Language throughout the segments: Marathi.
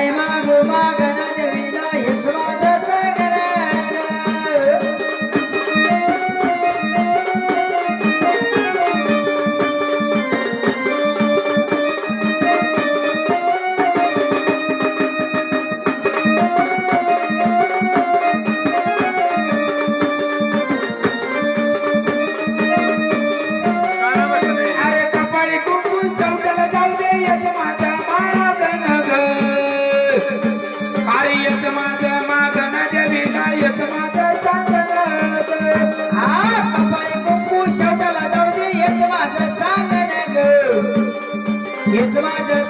Bye, Mom. It's my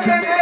Thank you.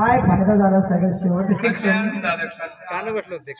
काय फायदा झाला सगळं शेवट? कान बसलो होते